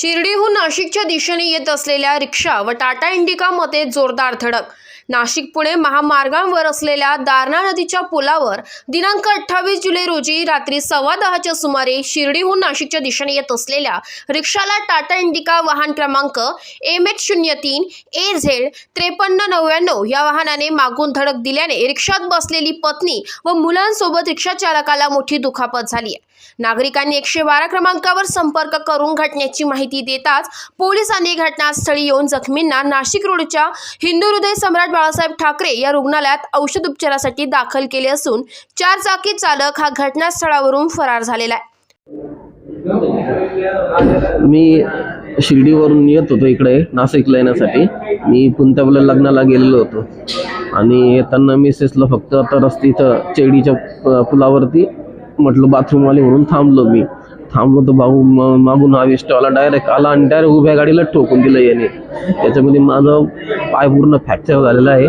शिर्डीहून नाशिकच्या दिशेने येत असलेल्या रिक्षा व टाटा इंडिकामध्ये जोरदार धडक. नाशिक पुणे महामार्गांवर असलेल्या दारणा नदीच्या पुलावर दिनांक अठ्ठावीस जुलै रोजी रात्री सव्वा दहाच्या सुमारे शिर्डीहून नाशिकच्या दिशेने येत असलेल्या रिक्षाला टाटा इंडिका वाहन क्रमांक एम एच शून्य तीन ए झेड त्रेपन्न नव्याण्णव या वाहनाने मागून धडक दिल्याने रिक्षात बसलेली पत्नी व मुलांसोबत रिक्षा चालकाला मोठी दुखापत झाली आहे. नागरिकांनी एकशे बारा क्रमांकावर संपर्क करून घटनेची माहिती देताच पोलिसांनी घटनास्थळी येऊन जखमींना नाशिक रोडच्या हिंदू हृदय सम्राट बाळासाहेब ठाकरे या रुग्णालयात औषध उपचारासाठी दाखल केले असून चार चाकी चालक हा घटनास्थळावरून फरार झालेला आहे. मी शिर्डीवरून येत होतो इकडे नाशिकला येण्यासाठी मी पुंतावल्या लग्नाला गेलेलो होतो. आणि येताना मिसेसला फक्त आता रस्ते इथं चेडीच्या पुलावरती म्हटलं बाथरूमवाले म्हणून थांबलो मी. थांबलो तर भाऊ मागून हा विष्टवाला डायरेक्ट आला आणि डायरेक्ट उभ्या गाडीला ठोकून दिलं याने. त्याच्यामध्ये माझं पाय पूर्ण फ्रॅक्चर झालेला आहे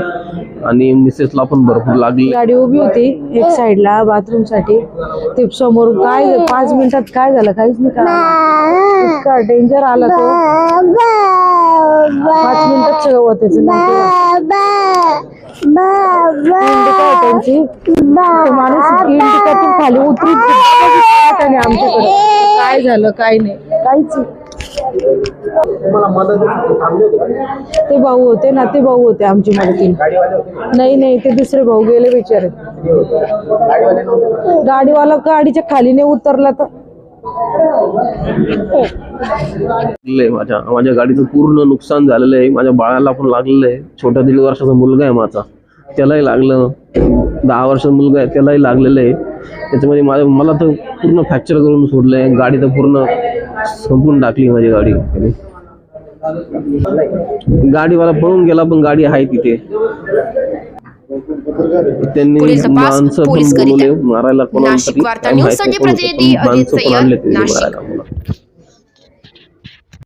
आणि मिसेसला पण भरपूर लागली. गाडी उभी होती एक साइडला बाथरूमसाठी. ते समोर काय पाच मिनिटात काय झालं? काहीच नाही डेंजर आला तो. पाच मिनिटात सगळं होतं त्यांची तो माणूस इंडिकातून खाली उतरून आणि आमच्याकडे. काय झालं काय नाही. काहीच ते भाऊ होते ना ते भाऊ होते आमची मदतीने. नाही नाही ते दुसरे भाऊ गेले बिचारे. गाडीवाला गाडीच्या खाली नाही उतरला तर? माझ्या माझ्या गाडीचं पूर्ण नुकसान झालेलं आहे. माझ्या बाळाला पण लागलेलं आहे. छोटा दीड वर्षाचा मुलगा आहे माझा. त्यालाही लागलं. दहा वर्षाचा मुलगा आहे त्यालाही लागलेलं आहे. त्याच्यामध्ये माझ्या मला तर पूर्ण फ्रॅक्चर करून सोडलं आहे गाडी तर पूर्ण संपून टाकली माझी गाडी. गाडीवाला पळून गेला पण गाडी आहे तिथे. त्यांनी माणसं पण बोलवले. मारायला कोणाला